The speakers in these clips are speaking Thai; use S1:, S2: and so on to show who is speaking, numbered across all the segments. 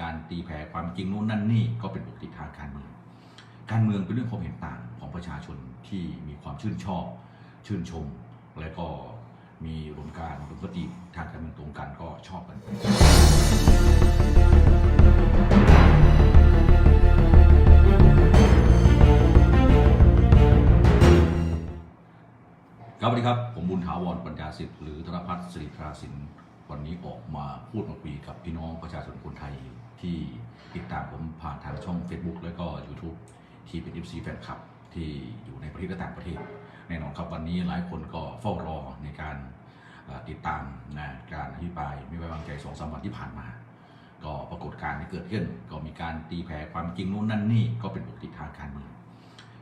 S1: การตีแผ่ความจริงโน้นนั่นนี่ก็เป็นปกติทางการเมือง การเมืองเป็นเรื่องความเห็นต่างของประชาชนที่มีความชื่นชอบ ชื่นชม และก็มีอุดมการณ์อุดมคติทางการเมืองตรงกันก็ชอบกันครับสวัสดีครับ ผมบุญถาวรปัญญาสิทธิ์หรือธนพัฒน์สิริทราสินวันนี้ออกมาพูดมาคุยกับพี่น้องประชาชนคนไทย ที่ติดตามผมผ่านทางช่อง Facebook และก็ YouTube ที่เป็น FC แฟนคลับที่อยู่ในประเทศและต่างประเทศ แน่นอนครับวันนี้หลายคนก็เฝ้ารอในการติดตามนะการอภิปรายไม่ไว้วางใจสองสามวันที่ผ่านมา ก็ปรากฏการณ์ที่เกิดขึ้น ก็มีการตีแผ่ความจริงโน้นนั่นนี่ก็เป็นปกติทางการเมือง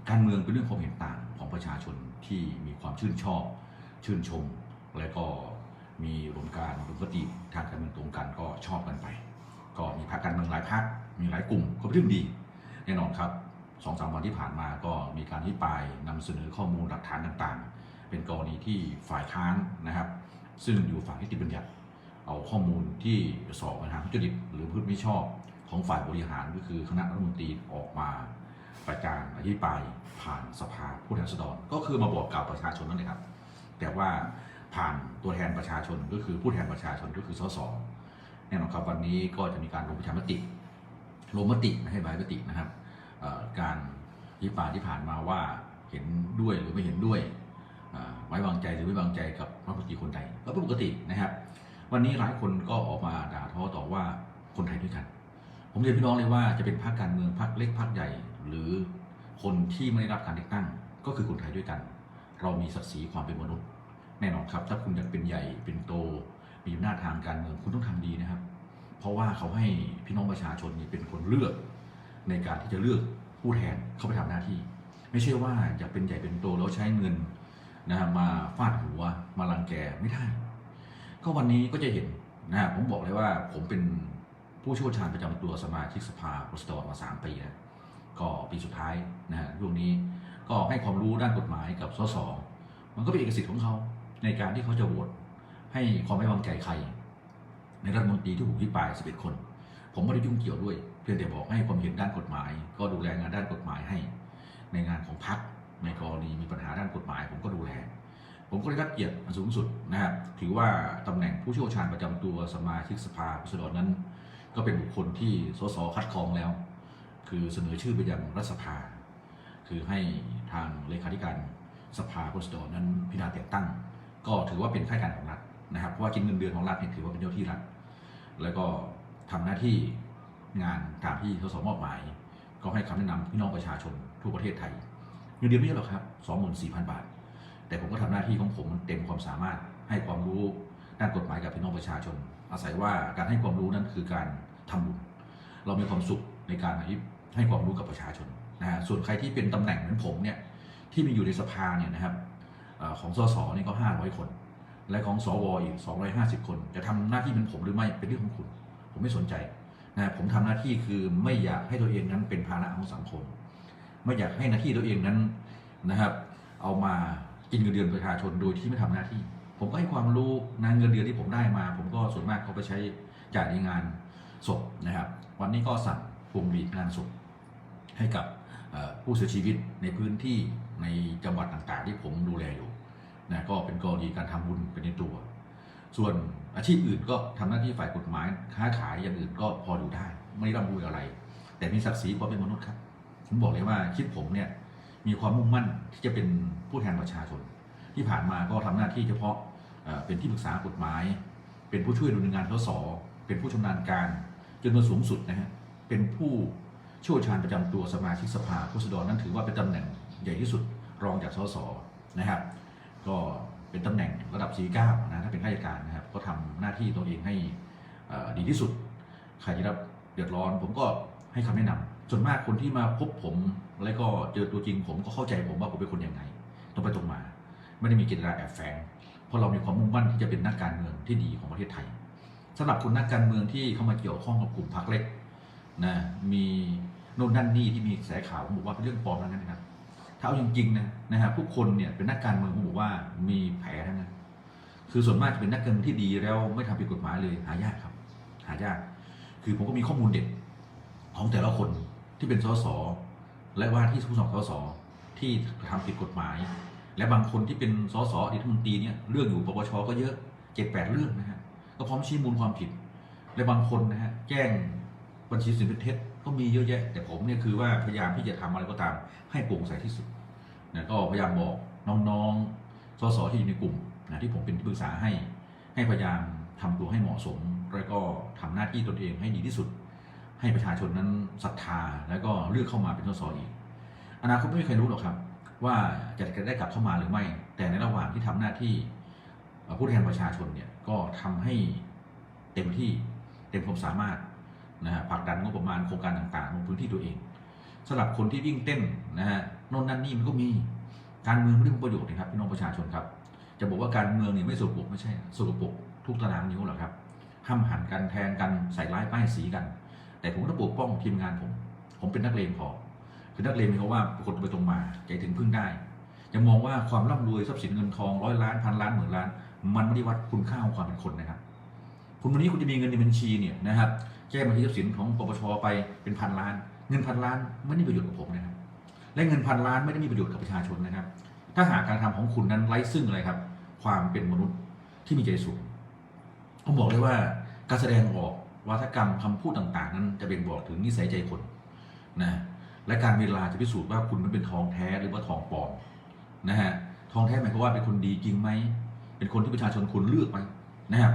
S1: การเมืองเป็นเรื่องความเห็นต่างของประชาชนที่มีความชื่นชอบ ชื่นชม และก็มีอุดมการณ์อุดมคติทางการเมืองตรงกันก็ชอบกันไป ก็มีพรรคการเมืองหลายพรรคมีหลายกลุ่มก็เป็นเรื่องดีแน่นอนครับสองสามวันที่ผ่านมาก็มีการที่ปลายนำเสนอข้อมูลหลักฐานต่างๆ เป็นกรณีที่ฝ่ายค้านนะครับ ซึ่งอยู่ฝั่งนิติบัญญัติเอาข้อมูลที่สอบปัญหาทุจริตหรือพฤติไม่ชอบของฝ่ายบริหารก็คือคณะรัฐมนตรีออกมาประจานอธิปรายผ่านสภาผู้แทนราษฎรก็คือมาบอกกล่าวประชาชนนั่นเองครับ แต่ว่าผ่านตัวแทนประชาชนก็คือผู้แทนประชาชนก็คือสส แน่นอนครับวันนี้ก็จะมีการลงประชามติลงมติไม่ให้ใบมตินะครับการอภิปราที่ผ่านมาว่าเห็นด้วยหรือไม่เห็นด้วยไว้วางใจหรือไม่วางใจกับรัฐมนตรีคนใดก็เป็นปกตินะครับ วันนี้หลายคนก็ออกมาด่าทอต่อว่าคนไทยด้วยกัน ผมเรียนพี่น้องเลยว่าจะเป็นพรรคการเมืองพรรคเล็กพรรคใหญ่ หรือคนที่ไม่ได้รับการเลือกตั้ง ก็คือคนไทยด้วยกัน เรามีศักดิ์ศรีความเป็นมนุษย์ แน่นอนครับ ถ้าคุณอยากเป็นใหญ่เป็นโต มีอำนาจทางการเมืองคุณต้องทำดีนะครับ เพราะว่าเขาให้พี่น้องประชาชนนี่เป็นคนเลือก ในการที่จะเลือกผู้แทนเข้าไปทำหน้าที่ ไม่ใช่ว่าอยากเป็นใหญ่เป็นโตแล้วใช้เงินนะมาฟาดหัวมาลังแกไม่ได้ ก็วันนี้ก็จะเห็นนะฮะผมบอกเลยว่าผมเป็นผู้ชี่ยวชาญประจำตัวสมาชิกสภาปสตรมา 3 ปีแล้วก็ปีสุดท้ายนะฮะช่วงนี้ก็ให้ความรู้ด้านกฎหมายกับสสมันก็เป็นเอกสิทธิ์ของเขาในการที่เขาจะโหวต ให้ความไม่วางใจใคร ในรัฐมนตรีที่ถูกที่ปลาย11 คน ผมไม่ได้ยุ่งเกี่ยวด้วย เพียงแต่บอกให้ความเห็นด้านกฎหมาย ก็ดูแลงานด้านกฎหมายให้ ในงานของพรรคในกรณีมีปัญหาด้านกฎหมาย ผมก็ดูแล ผมก็ได้รับเกียรติอันสูงสุดนะครับถือว่าตำแหน่งผู้เชี่ยวชาญประจำตัวสมาชิกสภาผู้แทนราษฎรนั้น ก็เป็นบุคคลที่สสคัดกรองแล้ว คือเสนอชื่อไปยังรัฐสภา คือให้ทางเลขาธิการสภาผู้แทนนั้นพิจารณาแต่งตั้ง ก็ถือว่าเป็นข้าราชการของรัฐ นะครับเพราะว่ากินเงินเดือนของรัฐเนี่ยถือว่าเป็นเจ้าที่รัฐแล้วก็ทำหน้าที่งานตามที่สสมอบหมาย ก็ให้คำแนะนำพี่น้องประชาชนทั่วประเทศไทยเงินเดือนไม่เยอะหรอกครับ24,000บาท แต่ผมก็ทำหน้าที่ของผมเต็มความสามารถให้ความรู้ด้านกฎหมายกับพี่น้องประชาชน อาศัยว่าการให้ความรู้นั้นคือการทำบุญเรามีความสุขในการให้ความรู้กับประชาชนนะฮะส่วนใครที่เป็นตำแหน่งเหมือนผมเนี่ยที่มีอยู่ในสภาเนี่ยนะครับของสสนี่ก็ 500 คน และของสวอีก 250 คน จะทำหน้าที่เป็นผมหรือไม่เป็นเรื่องของคุณ ผมไม่สนใจนะผมทำหน้าที่คือไม่อยากให้ตัวเองนั้นเป็นภาระของสังคม ไม่อยากให้หน้าที่ตัวเองนั้นนะครับ เอามากินเงินเดือนประชาชนโดยที่ไม่ทำหน้าที่ ผมก็ให้ความรู้นะเงินเดือนที่ผมได้มา ผมก็ส่วนมากเขาไปใช้จ่ายในงานศพนะครับ วันนี้ก็สั่งพวงหรีดงานศพให้กับผู้เสียชีวิตในพื้นที่ในจังหวัดต่างๆ ที่ผมดูแลอยู่ นะก็เป็นกรณีการทำบุญเป็นในตัว ส่วนอาชีพอื่นก็ทำหน้าที่ฝ่ายกฎหมายค้าขายอย่างอื่นก็พออยู่ได้ ไม่ได้ร่ำรวยอะไร แต่มีศักดิ์ศรีความเป็นมนุษย์ครับผมบอกเลยว่าคิดผมเนี่ยมีความมุ่งมั่นที่จะเป็นผู้แทนประชาชน ที่ผ่านมาก็ทำหน้าที่เฉพาะเป็นที่ปรึกษากฎหมาย เป็นผู้ช่วยดำเนินงานทศเป็นผู้ชำนาญการจนมาสูงสุดนะฮะเป็นผู้เชี่ยวชาญประจำตัวสมาชิกสภาผู้แทนรนั้นถือว่าเป็นตำแหน่งใหญ่ที่สุดรองจากสสนะครับ ก็เป็นตำแหน่งระดับ 49 นะถ้าเป็นข้าราชการนะครับ ก็ทำหน้าที่ตัวเองให้ดีที่สุด ใครจะรับเดือดร้อน ผมก็ให้คำแนะนำส่วนมากคนที่มาพบผมแล้วก็เจอตัวจริงผมก็เข้าใจผมว่าผมเป็นคนยังไงตรงไปตรงมา ไม่ได้มีเจตนาแอบแฝงเพราะเรามีความมุ่งมั่นที่จะเป็นนักการเมืองที่ดีของประเทศไทยสำหรับคนนักการเมืองที่เข้ามาเกี่ยวข้องกับกลุ่มพรรคเล็กนะมีโน่นนั่นนี่ที่มีกระแสข่าวผมบอกว่าเป็นเรื่องปลอมนั้นนะครับ ถ้าเอาจริงๆนะนะฮะผู้คนเนี่ยเป็นนักการเมืองผมบอกว่ามีแผลทั้งนั้นคือส่วนมากจะเป็นนักการเมืองที่ดีแล้วไม่ทำผิดกฎหมายเลยหายากครับ หายาก คือผมก็มีข้อมูลเด็ดของแต่ละคนที่เป็นสสและว่าที่ผู้สมัครสสที่ทำผิดกฎหมาย และบางคนที่เป็นสสอดีตรัฐมนตรีเนี่ยเรื่องอยู่ปปชก็เยอะเจ็ดแปดเรื่องนะฮะก็พร้อมชี้มูลความผิด และบางคนนะฮะแจ้งบัญชีสินเป็นเท็จ ก็มีเยอะแยะ แต่ผมเนี่ยคือว่าพยายามที่จะทำอะไรก็ตาม ให้โปร่งใสที่สุดนะก็พยายามบอกน้องๆสสที่อยู่ในกลุ่มนะที่ผมเป็นที่ปรึกษาให้ให้พยายามทำตัวให้เหมาะสม แล้วก็ทำหน้าที่ตนเองให้ดีที่สุด ให้ประชาชนนั้นศรัทธาแล้วก็เลือกเข้ามาเป็นสสอีกอนาคตไม่มีใครรู้หรอกครับ ว่าจะได้กลับเข้ามาหรือไม่ แต่ในระหว่างที่ทำหน้าที่ผู้แทนประชาชนเนี่ยก็ทำให้เต็มที่เต็มความสามารถ นะฮะผลักดันงบประมาณโครงการต่างๆลงพื้นที่ตัวเองสำหรับคนที่วิ่งเต้นนะฮะโน่นนั่นนี่มันก็มีการเมืองไม่ได้ประโยชน์นะครับพี่น้องประชาชนครับ จะบอกว่าการเมืองเนี่ยไม่สุกปกไม่ใช่สุกปกทุกตารางนิ้วหรอกครับห้ามหันกันแทงกันใส่ร้ายป้ายสีกัน แต่ผมต้องปกป้องทีมงานผม ผมเป็นนักเลงพอคือนักเลงเขาว่าคนไปตรงมาใจถึงพึ่งได้ยังมองว่าความร่ำรวยทรัพย์สินเงินทองร้อยล้านพันล้านหมื่นล้าน มันไม่ได้วัดคุณค่าของความเป็นคนนะครับ คุณวันนี้คุณจะมีเงินในบัญชีเนี่ยนะครับ แจ้งบัญชีทรัพย์สินของปปชไปเป็นพันล้าน เงินพันล้านไม่ได้ประโยชน์กับผมนะครับ และเงินพันล้านไม่ได้มีประโยชน์กับประชาชนนะครับ ถ้าหากการทำของคุณนั้นไร้ซึ่งอะไรครับ ความเป็นมนุษย์ที่มีใจสูงผมบอกเลยว่าการแสดงออกวาทกรรมคำพูดต่างๆ นั้นจะเป็นบอกถึงนิสัยใจคนนะและการเวลาจะพิสูจน์ว่าคุณนั้นเป็นทองแท้หรือว่าทองปลอมนะฮะทองแท้หมายความว่าเป็นคนดีจริงไหมเป็นคนที่ประชาชนคุณเลือกไหมนะครับ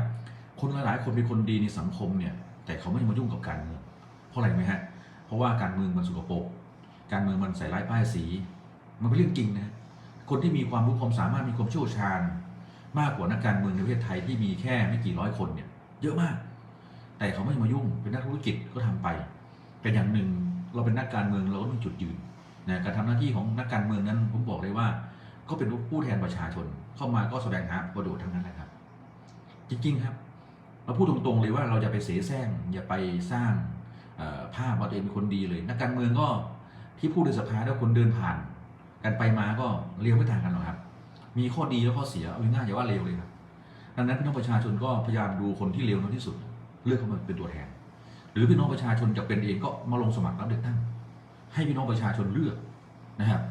S1: คนหลายๆ คนเป็นคนดีในสังคมเนี่ย แต่เขาไม่มายุ่งกับการเมืองเพราะอะไรไหมฮะ เพราะว่าการเมืองมันสุกปรกการเมืองมันใส่ร้ายป้ายสี มันเป็นเรื่องจริงนะคนที่มีความรู้ความสามารถมีความเชี่ยวชาญ มากกว่านักการเมืองในประเทศไทยที่มีแค่ไม่กี่ร้อยคนเนี่ยเยอะมาก แต่เขาไม่มายุ่งเป็นนักธุรกิจก็ทำไปเป็นอย่างหนึ่งเราเป็นนักการเมืองเราก็ต้องจุดยืนนะการทำหน้าที่ของนักการเมืองนั้นผมบอกเลยว่า ก็เป็นผู้แทนประชาชนเข้ามาก็แสดงหาประโยชน์ทั้งนั้นแหละครับ จริงๆครับ เราพูดตรงๆเลยว่าเราจะไปเสแสร้งอย่าไปสร้างภาพว่าตัวเองเป็นคนดีเลย นักการเมืองก็ที่พูดในสภาแล้วคนเดินผ่าน กันไปมาก็เรียวไม่ต่างกันหรอกครับ มีข้อดีและข้อเสียเอาง่ายๆอย่าว่าเลวเลยครับดังนั้นพี่น้องประชาชนก็พยายามดูคนที่เลวน้อยที่สุด เลือกเขามาเป็นตัวแทน หรือพี่น้องประชาชนจะเป็นเองก็มาลงสมัครรับเลือกตั้ง ให้พี่น้องประชาชนเลือกนะครับ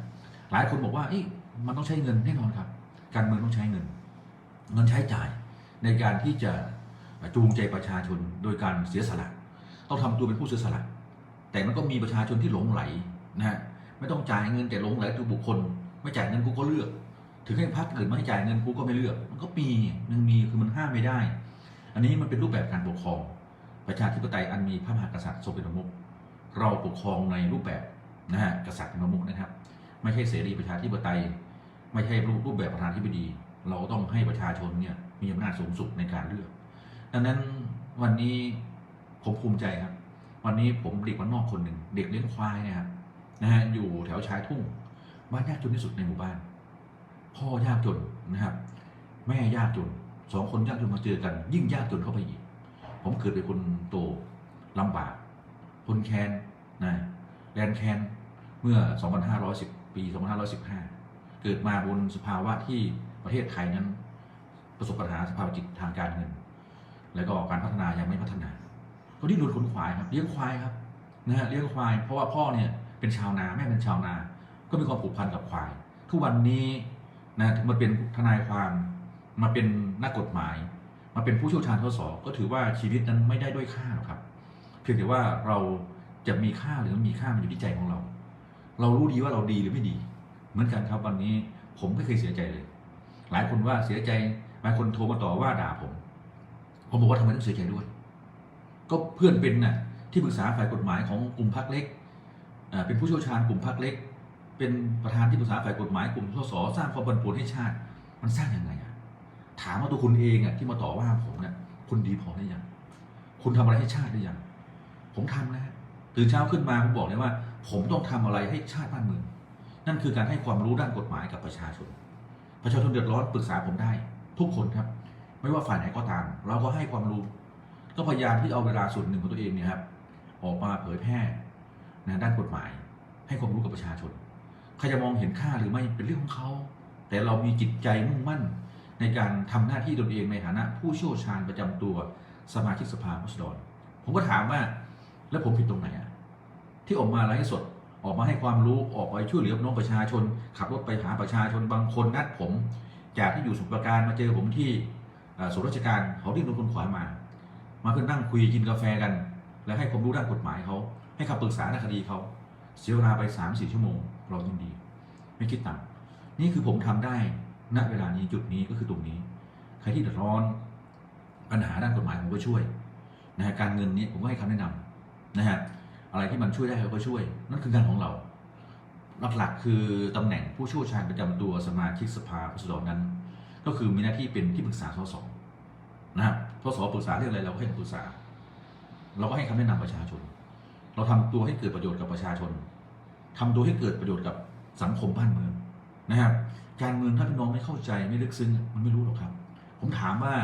S1: หลายคนบอกว่าเอ๊ะมันต้องใช้เงินแน่นอนครับ การเมืองต้องใช้เงิน เงินใช้จ่ายในการที่จะ จูงใจประชาชนโดยการเสียสละต้องทำตัวเป็นผู้เสียสละ แต่มันก็มีประชาชนที่หลงไหลนะฮะไม่ต้องจ่ายเงินแต่หลงไหลตัวบุคคล ไม่จ่ายเงินกูก็เลือก ถึงให้พักอื่นไม่ให้จ่ายเงินกูก็ไม่เลือก มันก็มีมันมีคือมันห้ามไม่ได้ อันนี้มันเป็นรูปแบบการปกครอง ประชาธิปไตยอันมีพระมหากษัตริย์ทรงเป็นประมุขเราปกครองในรูปแบบนะฮะกษัตริย์เป็นประมุขนะครับ ไม่ใช่เสรีประชาธิปไตย ไม่ใช่รูปแบบประธานาธิบดี เราต้องให้ประชาชนเนี่ยมีอำนาจสูงสุดในการเลือก ดังนั้นวันนี้ผมภูมิใจครับ วันนี้ผมเด็กวันนอกคนหนึ่งเด็กเลี้ยงควายเนะครับนะฮะอยู่แถวชายทุ่งบ้านยากจนที่สุดในหมู่บ้าน พ่อยากจนนะครับ แม่ยากจนสองคนยากจนมาเจอกัน ยิ่งยากจนเข้าไปอีก ผมเกิดเป็นคนโตลำบาก คนแคนนะแลนแคนเมื่อ 2510 ปี 2515 เกิดมาบนสภาวะที่ประเทศไทยนั้น ประสบปัญหาสภาวะจิตทางการเงิน แล้วก็การพัฒนายังไม่พัฒนาก็ดิ้นรนขนควายครับเลี้ยงควายครับนะฮะเลี้ยงควาย เพราะว่าพ่อเนี่ยเป็นชาวนาแม่เป็นชาวนา ก็มีความผูกพันกับควาย ทุกวันนี้นะถึงมาเป็นทนายความมาเป็นนักกฎหมาย มาเป็นผู้เชี่ยวชาญทศก็ถือว่าชีวิตนั้นไม่ได้ด้วยค่าหรอกครับ เพียงแต่ว่าเราจะมีค่าหรือไม่มีค่ามันอยู่ที่ใจของเรา เรารู้ดีว่าเราดีหรือไม่ดี เหมือนกันครับวันนี้ผมไม่เคยเสียใจเลย หลายคนว่าเสียใจบางคนโทรมาต่อว่าด่าผม ผมบอกว่าทำไมต้องเสียใจด้วย ก็เพื่อนเป็นน่ะที่ปรึกษาฝ่ายกฎหมายของกลุ่มพักเล็กเป็นผู้เชี่ยวชาญกลุ่มพักเล็ก เป็นประธานที่ปรึกษาฝ่ายกฎหมายกลุ่มสสสร้างความบันปวนให้ชาติ มันสร้างยังไงอะถามว่าตัวคุณเองอะที่มาต่อว่าผมเนี่ยคุณดีพอหรือยัง คุณทำอะไรให้ชาติหรือยัง ผมทำนะฮะตื่นเช้าขึ้นมาผมบอกเลยว่า ผมต้องทำอะไรให้ชาติบ้านเมือง นั่นคือการให้ความรู้ด้านกฎหมายกับประชาชน ประชาชนเดือดร้อนปรึกษาผมได้ ทุกคนครับ ไม่ว่าฝ่ายไหนก็ตาม เราก็ให้ความรู้ ก็พยายามที่เอาเวลาส่วนหนึ่งของตัวเองเนี่ยครับ ออกมาเผยแพร่นะด้านกฎหมาย ให้ความรู้กับประชาชนใครจะมองเห็นค่าหรือไม่เป็นเรื่องของเขา แต่เรามีจิตใจมุ่งมั่นในการทำหน้าที่ตนเองในฐานะ ผู้เชี่ยวชาญประจำตัวสมาชิกสภาผู้แทนรผมก็ถามว่า แล้วผมผิดตรงไหนอะที่ออกมาไลฟ์สดออกมาให้ความรู้ออกไปช่วยเหลือน้องประชาชน ขับรถไปหาประชาชนบางคนนัดผม จากที่อยู่สมุทรปราการมาเจอผมที่ เอ่อศูนราชการเขาที่นนทนขวายมา มาเพื่อนั่งคุยกินกาแฟกัน แล้วให้ความรู้ด้านกฎหมายเขา ให้คำปรึกษาในคดีเขาเสียเวลาไป3าสี่ชั่วโมง เรายินดี ไม่คิดตังค์นี่คือผมทำได้ณเวลานี้จุดนี้ก็คือตรงนี้ ใครที่เดือดร้อน ปัญหาด้านกฎหมายผมก็ช่วยนะฮะการเงินนี้ผมก็ให้คำแนะนำนะฮะอะไรที่มันช่วยได้เราก็ช่วย นั่นคืองานของเรา หลักๆ คือตำแหน่งผู้ชี่ยชาญประจำตัวสมาชิกสภาผู้แทนนั้น ก็คือมีหน้าที่เป็นที่ปรึกษาสส นะครับสสปรึกษาเรื่องอะไรเราก็ให้ปรึกษา เราก็ให้คำแนะนำประชาชน เราทำตัวให้เกิดประโยชน์กับประชาชนทำตัวให้เกิดประโยชน์กับสังคมบ้านเมืองนะครับการเมืองถ้าพี่น้องไม่เข้าใจไม่ลึกซึ้งมันไม่รู้หรอกครับ ผมถามว่า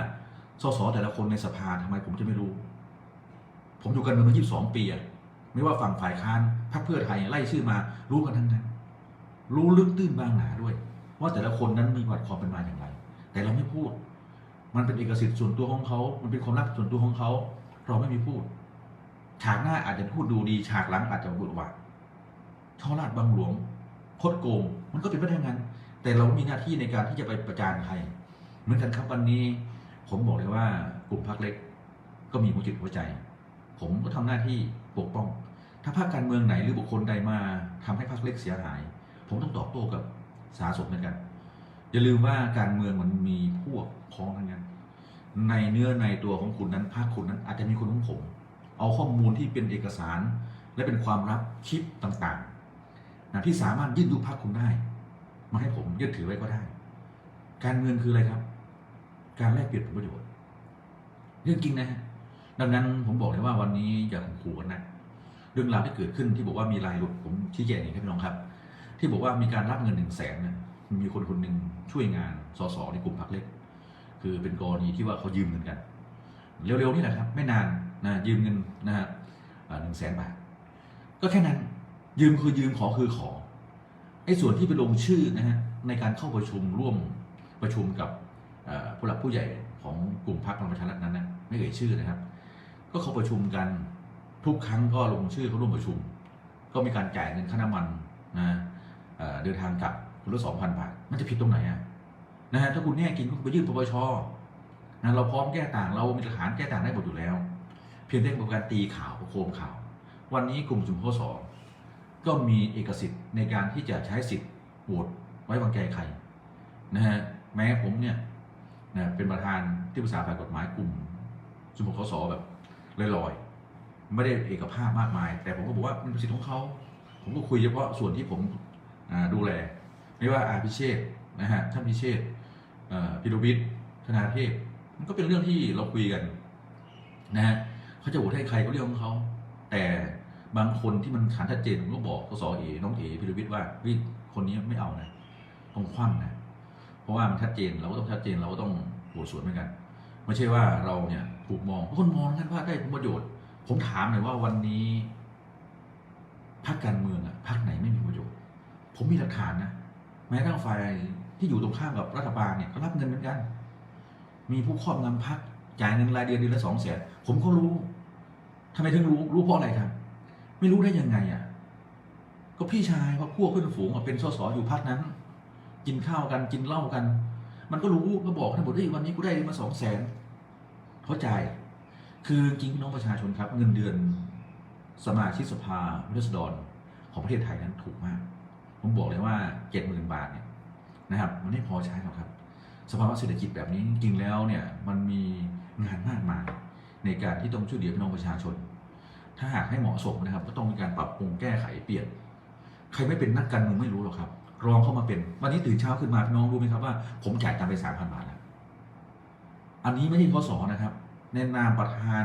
S1: สสแต่ละคนในสภาทำไมผมจะไม่รู้ ผมอยู่กันเมืองมา22ปีอะไม่ว่าฝั่งฝ่ายค้านพรรคเพื่อไทยไล่ชื่อมา รู้กันทั้งนั้น รู้ลึกตื้นบางหนาด้วย ว่าแต่ละคนนั้นมีประวัติความเป็นมาอย่างไร แต่เราไม่พูด มันเป็นเอกสิทธิ์ส่วนตัวของเขา มันเป็นความลับส่วนตัวของเขา เราไม่มีพูด ฉากหน้าอาจจะพูดดูดี ฉากหลังอาจจะบุดหวาดช่อราดบางหลวงโคดโกง มันก็เป็นไปได้งั้น แต่เรามีหน้าที่ในการที่จะไปประจานใคร เหมือนกันครับวันนี้ ผมบอกเลยว่ากลุ่มพรรคเล็ก ก็มีหัวจิตหัวใจ ผมก็ทำหน้าที่ปกป้อง ถ้าพรรคการเมืองไหนหรือบุคคลใดมาทำให้พรรคเล็กเสียหาย ผมต้องตอบโต้กับสาสมเหมือนกัน อย่าลืมว่าการเมืองมันมีพวกพ้องทั้งนั้น ในเนื้อในตัวของคุณนั้นพรรคคุณนั้น อาจจะมีคนของผม เอาข้อมูลที่เป็นเอกสาร และเป็นความลับคลิปต่างๆนะที่สามารถยื่นยุบพรรคคุณได้ มาให้ผมยึดถือไว้ก็ได้ การเมืองคืออะไรครับ การแลกเปลี่ยนผลประโยชน์เรื่องจริงนะฮะดังนั้นผมบอกเลยว่าวันนี้อย่าข่มขู่กันนะเรื่องราวที่เกิดขึ้นที่บอกว่ามีลายหลุดผมชี้แจงอย่างนี้ครับพี่น้องครับ ที่บอกว่ามีการรับเงินหนึ่งแสนเนี่ย มีคนคนหนึ่งช่วยงานสสในกลุ่มพรรคเล็ก คือเป็นกรณีที่ว่าเขายืมเงินกัน เร็วๆนี่แหละครับ ไม่นานนะยืมเงินนะฮะหนึ่งแสนบาท ก็แค่นั้นยืมคือยืมขอคือขอไอ้ส่วนที่ไปลงชื่อนะฮะในการเข้าประชุมร่วมประชุมกับผู้หลักผู้ใหญ่ของกลุ่มพรรคพลังประชารัฐนั้นนะไม่เอ่ยชื่อนะครับ ก็เขาประชุมกันทุกครั้งก็ลงชื่อเขาร่วมประชุม ก็มีการจ่ายเงินค่าน้ำมันนะเดินทางกลับ คนละสองพันบาท มันจะผิดตรงไหนอะนะฮะถ้าคุณแน่จริงก็ไปยื่นปปชนะเราพร้อมแก้ต่างเรามีหลักฐานแก้ต่างได้หมดอยู่แล้ว เพียงแต่กระบวนการตีข่าวโคมข่าว วันนี้กลุ่มจุมพสก็มีเอกสิทธิ์ในการที่จะใช้สิทธิ์โหวตไว้วางใจใครนะฮะแม้ผมเนี่ยนะเป็นประธานที่ปรึกษาฝ่ายกฎหมายกลุ่มจุมพสแบบลอยๆไม่ได้เอกภาพมากมาย แต่ผมก็บอกว่ามันเป็นสิทธิ์ของเขาผมก็คุยเฉพาะส่วนที่ผมดูแล ไม่ว่าอาพิเชษนะฮะท่านพิเชษพิรวิทย์ธนาเทพมันก็เป็นเรื่องที่เราคุยกันนะฮะเขาจะโหวตให้ใครก็เรื่องของเขา แต่บางคนที่มันขันชัดเจนผมก็บอกกสเอน้องเอพิรวิทย์ว่าวิคนนี้ไม่เอานะต้องคว่ำนะเพราะว่ามันชัดเจนเราก็ต้องชัดเจนเราก็ต้องโหวตสวนเหมือนกันไม่ใช่ว่าเราเนี่ยถูกมองคนมองกันว่าได้ผลประโยชน์ ผมถามหน่อยว่าวันนี้พรรคการเมืองอะพรรคไหนไม่มีประโยชน์ ผมมีหลักฐานนะ แม้กระทั่งฝ่ายที่อยู่ตรงข้ามกับรัฐบาลเนี่ยก็รับเงินเหมือนกัน มีผู้ครอบงำพักจ่ายเงินรายเดือนเดือนละสองแสนผมก็รู้ทำไมถึงรู้รู้เพราะอะไรครับไม่รู้ได้ยังไงอะ ก็พี่ชายเพราะพวกเพื่อนฝูงเป็นสสอยู่พักนั้น กินข้าวกันกินเหล้ากัน มันก็รู้ก็บอกทั้งหมดเฮ้ยวันนี้กูได้มาสองแสนเขาจ่ายคือจริงพี่น้องประชาชนครับ เงินเดือนสมาชิกสภาผู้แทนราษฎรของประเทศไทยนั้นถูกมาก ผมบอกเลยว่าเจ็ดหมื่นบาทเนี่ยนะครับ มันไม่พอใช้หรอกครับ สภาวะเศรษฐกิจแบบนี้จริงๆแล้วเนี่ยมันมีงานมากมายในการที่ต้องช่วยเหลือพี่น้องประชาชน ถ้าหากให้เหมาะสมนะครับ ก็ต้องมีการปรับปรุงแก้ไขเปลี่ยน ใครไม่เป็นนักการเมืองไม่รู้หรอกครับ รองเข้ามาเป็น วันนี้ตื่นเช้าขึ้นมาพี่น้องรู้ไหมครับว่า ผมจ่ายตังไปสามพันบาทแล้วอันนี้ไม่ใช่ข้อสอนะครับ ในนามประธาน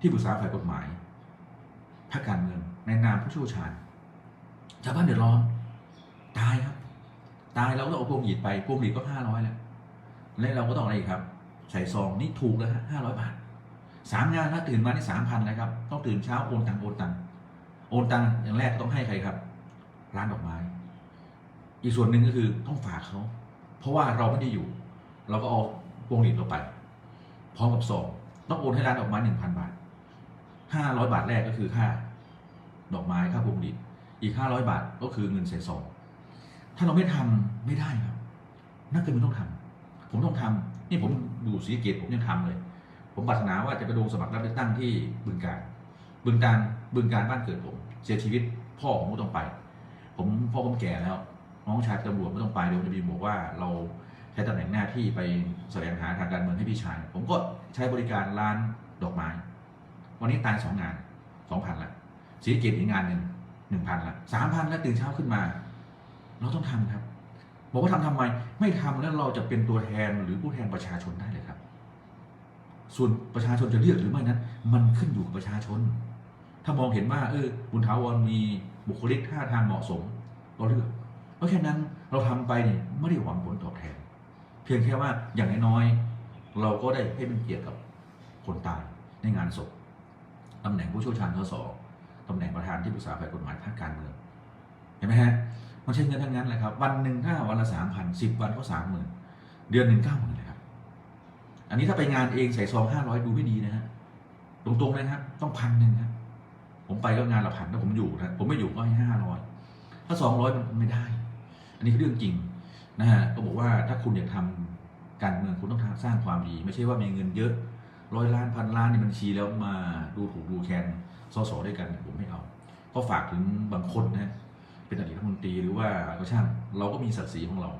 S1: ที่ปรึกษาฝ่ายกฎหมายภาคการเมืองในนามผู้เชี่ยวชาญ ชาวบ้านเดือดร้อน ตายครับ ตายเราก็ต้องเอาพวงหลีดไปพวงหลีดก็ห้าร้อยแล้วแล้วเราก็ต้องอะไรอีกครับ ใส่ซองนี่ถูกแล้วฮะห้าร้อยบาทสามงานถ้าตื่นมานี่สามพันเลยครับ ต้องตื่นเช้าโอนตังโอนตังโอนตังอย่างแรกต้องให้ใครครับ ร้านดอกไม้ อีกส่วนหนึ่งก็คือต้องฝากเขาเพราะว่าเราไม่ได้อยู่ เราก็เอาพวงหลีดเราไป พร้อมกับซองต้องโอนให้ร้านดอกไม้หนึ่งพันบาทห้าร้อยบาทแรกก็คือค่า ดอกไม้ค่าพวงหลีด อีกห้าร้อยบาทก็คือเงินเศษซองถ้าเราไม่ทำไม่ได้ครับ นักการเมืองต้องทำผมต้องทำนี่ผมอยู่ศรีเกตผมยังทำเลย ผมปรารถนาว่าจะไปลงสมัครรับเลือกตั้งที่บึงการ บึงการบึงการบ้านเกิดผม เสียชีวิตพ่อผมก็ต้องไป ผมพ่อผมแก่แล้วน้องชายตำรวจไม่ต้องไปเดี๋ยวจะมีบอกว่าเราใช้ตำแหน่งหน้าที่ไปแสวงหาทางการเมืองให้พี่ชาย ผมก็ใช้บริการร้านดอกไม้ วันนี้ตายสองงานสองพันละศรีเกตอีกงานหนึ่ง หนึ่งพันละสามพันแล้วตื่นเช้าขึ้นมา เราต้องทำครับ บอกว่าทำทำไม ไม่ทำแล้วเราจะเป็นตัวแทนหรือผู้แทนประชาชนได้เลยครับ ส่วนประชาชนจะเลือกหรือไม่นั้น มันขึ้นอยู่กับประชาชน ถ้ามองเห็นว่า เออบุญถาวรมีบุคลิกท่าทางเหมาะสมเราเลือก เพราะแค่นั้นเราทำไปเนี่ยไม่ได้หวังผลตอบแทน เพียงแค่ว่าอย่างน้อยๆเราก็ได้ให้เป็นเกียรติกับคนตายในงานศพตำแหน่งผู้ชี่ยชาญทศ ตำแหน่งประธานที่ปรึกษาฝ่ายกฎหมายภาคการเมืองเห็นไหมฮะมันใช้เงินทั้งนั้นแหละครับ วันหนึ่งถ้าวันละสามพันสิบวันก็สามหมื่นเดือนหนึ่งเก้าหมื่นเลยครับ อันนี้ถ้าไปงานเองใส่ซองห้าร้อยดูไม่ดีนะฮะตรงๆเลยนะครับ ต้องพันหนึ่งครับผมไปก็งานละพันถ้าผมอยู่นะผมไม่อยู่ก็ให้ห้าร้อยถ้าสองร้อยมันไม่ได้ อันนี้คือเรื่องจริงนะฮะก็บอกว่าถ้าคุณอยากทำการเมืองคุณต้องสร้างความดี ไม่ใช่ว่ามีเงินเยอะร้อยล้านพันล้านในบัญชีแล้วมาดูถูกดูแคลน สสด้วยกันผมไม่เอา ก็ฝากถึงบางคนนะเป็นอดีตรัฐมนตรีหรือว่าก็ช่างเราก็มีศักดิ์ศรีของเรา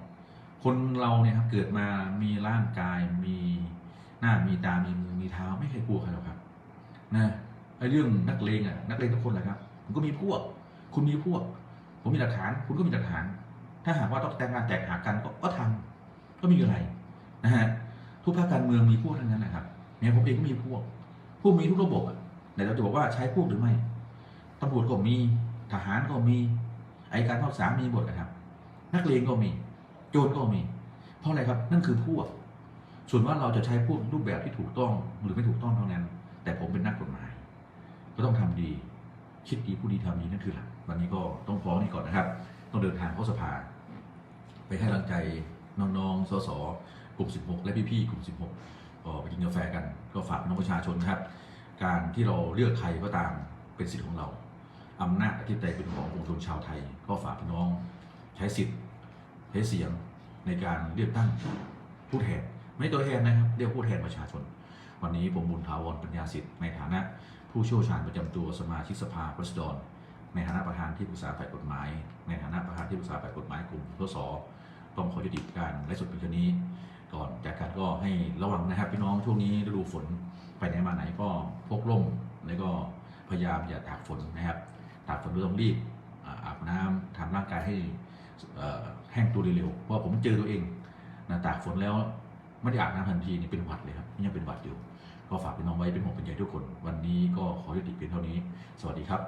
S1: คนเราเนี่ยครับเกิดมามีร่างกายมีหน้ามีตา มีมือมีเท้าไม่เคยกลัวใครหรอกครับนะไอ้เรื่องนักเลงอะนักเลงทุกคนแหละครับผมก็มีพวก คุณมีพวก ผมมีหลักฐาน คุณก็มีหลักฐาน ถ้าหากว่าต้องแต่งงานแตกหากันก็ก็ทำก็มมีอะไรนะฮะทุกภาคการเมืองมีพวกทั้งนั้นนะครับเนี่ยผมเองก็มีพวก พวกมีทุกระบบอะ แต่เราจะบอกว่าใช้พวกหรือไม่ตำรวจก็มีทหารก็มีอายการภาคสามีหมดนะครับ นักเลงก็มี โจรก็มี เพราะอะไรครับนั่นคือพวก ส่วนว่าเราจะใช้พวกรูปแบบที่ถูกต้องหรือไม่ถูกต้องเท่านั้น แต่ผมเป็นนักกฎหมาย ก็ต้องทำดี คิดดีผู้ดีทำดีนั่นคือหลักวันนี้ก็ต้องฟ้องนี่ก่อนนะครับ ต้องเดินทางเข้าสภา ไปให้กำลังใจน้องๆสสกลุ่ม 16 และพี่ๆกลุ่ม 16ก็ไปกินกาแฟกันก็ฝากน้องประชาชนครับ การที่เราเลือกใครก็ตามเป็นสิทธิ์ของเราอำนาจอธิปไตยเป็นของปวงชนชาวไทย ก็ฝากพี่น้องใช้สิทธิ์ใช้เสียงในการเลือกตั้งผู้แทนไม่ตัวแทนนะครับเรียกผู้แทนประชาชน วันนี้ผมบุญถาวรปัญญาสิทธิ์ในฐานะ ผู้เชี่ยวชาญประจำตัวสมาชิกสภารัษฎรในฐานะประธานที่ปรึกษาฝ่ายกฎหมาย ในฐานะประธานที่ปรึกษาฝ่ายกฎหมายกลุ่มทศต้องขอยุติการไลฟ์สดเพียงเท่านี้ ก่อนจากการก็ให้ระวังนะครับพี่น้องช่วงนี้ฤดูฝน ไปไหนมาไหนก็พกร่มแล้วก็พยายามอย่าตากฝนนะครับตากฝนไม่ต้องรีบอาบน้ำทำร่างกายให้แห้งตัวเร็วๆเพราะผมเจอตัวเองนะตากฝนแล้วไม่ได้อาบน้ำทันทีนี่เป็นหวัดเลยครับยังเป็นหวัดอยู่ ก็ฝากพี่น้องไว้เป็นห่วงเป็นใยทุกคน วันนี้ก็ขอยุติเพียงเท่านี้ สวัสดีครับ